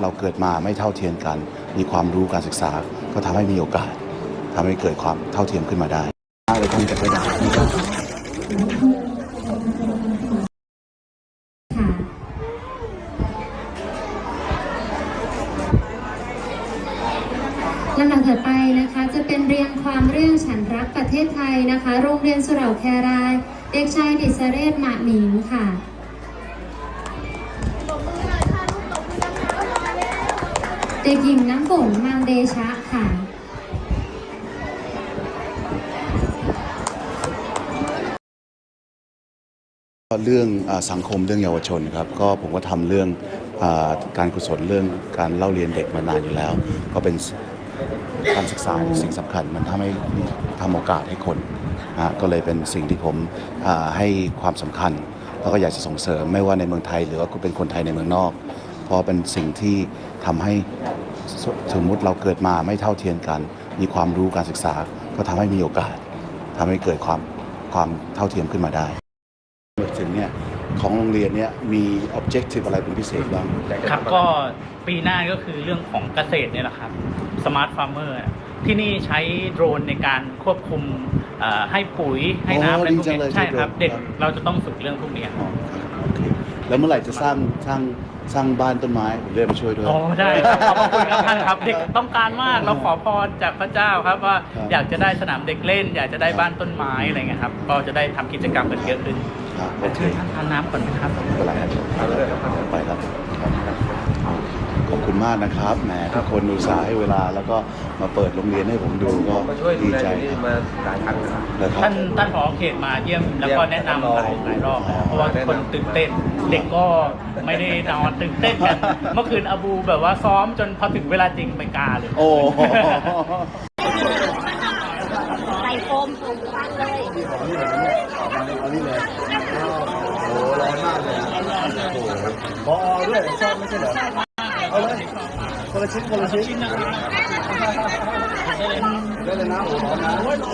เราเกิดมาไม่เท่าเทียมกัน มีความรู้การศึกษา ก็ทำให้มีโอกาสทำให้เกิดความเท่าเทียมขึ้นมาได้เลยคงจะไปได้นะครับลำดับถัดไปนะคะจะเป็นเรียงความเรื่องฉันรักประเทศไทยนะคะ โรงเรียนสุเหร่าแคราย เด็กชายดิษเรศหมาหมิงค่ะ เด็กหญิงน้ำฝนมังเดชะค่ะเรื่องอสังคมเรื่องเยาวชนครับก็ผมก็ทำเรื่องอการกุศลเรื่องการเล่าเรียนเด็กมานานอยู่แล้ว ก็เป็นการศึกษาสิ่งสำคัญมันทำให้ทำโอกาสให้คนก็เลยเป็นสิ่งที่ผมให้ความสำคัญ แล้วก็อยากจะส่งเสริมไม่ว่าในเมืองไทย หรือว่าเป็นคนไทยในเมืองนอก ราะเป็นสิ่งที่ทำให้สสมมุติเราเกิดมาไม่เท่าเทียมกัน มีความรู้การศึกษา ก็ทำให้มีโอกาสทำให้เกิดความความเท่าเทียมขึ้นมาได้ถึงเนี่ยของโรงเรียนเนี่ยมี objective อะไรเป็นพิเศษบ้างครับก็ปีหน้าก็คือเรื่องของเกษตรเนี่ยแหละครับสมาร์ทฟาร์มเมอร์ที่นี่ใช้โดรนในการควบคุมเอ่อให้ปุ๋ยให้น้ำอะไรพวกดีจังเลยนี้ใช่ครับใช้โดรนเด็กครับเราจะต้องฝึกเรื่องพวกนี้อ๋อครับโอเคแล้วเมื่อไหร่จะสร้างสร้าง สร้างบ้านต้นไม้ผมเรียกมาช่วยด้วย อ๋อได้ครับขอบพระคุณครับท่านครับ เด็กต้องการมากเราขอพรจากพระเจ้าครับว่าครับ อยากจะได้สนามเด็กเล่น อยากจะได้บ้านต้นไม้อะไรเงี้ยครับก็จะได้ทำกิจกรรมกันเยอะขึ้นครับโอเดี๋ยวเคเชิญท่านทานน้ำก่อนนะครับ ไม่เป็นไรครับไปครับขอบคุณ มากนะครับแหมทุกคนอุตส่าห์ให้เวลา แล้วก็มาเปิดโรงเรียนให้ผมดูก็มาช่วยดูดีแลใจที่นี่ครับมาหลายครั้งแล้วแล้วครับ ท่านท่านผอเขตมาเยี่ยมแล้วก็แนะนำหลายหลายรอบแล้วเพราะว่าทุกคนตื่นเต้น เด็กก็ไม่ได้นอนตื่นเต้นกันเมื่อคืนอาบูแบบว่าซ้อมจนพอถึงเวลาจริงไม่กล้าเลย โอ้โหใส่โฟมสูงฟังเลยเอานี่เลยโอ้ร้อนมากเลยโอ้โหพอด้วยชอบไม่ใช่เหรอ เอาเลยคนละชิ้นคนละชิ้นได้เลยนะโอ้ร้อนะร้อนร้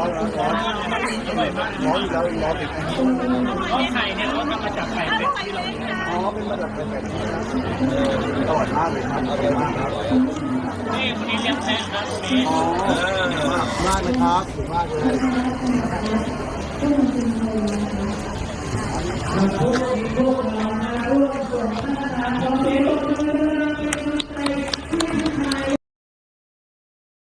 อนร้อนร้อนร้อนอยู่แล้วร้อนอีกก็ไข่เนี่ยเขาทำมาจากไข่เป็ดที่เราอ๋อเป็นมาจากไข่เป็นแบบนี้นะอร่อยมากเลยครับอร่อยมากครับนี่คนนี้เลี้ยงแพะครับอ๋อมากเลยครับถูกมากเลย Nakulit ko ka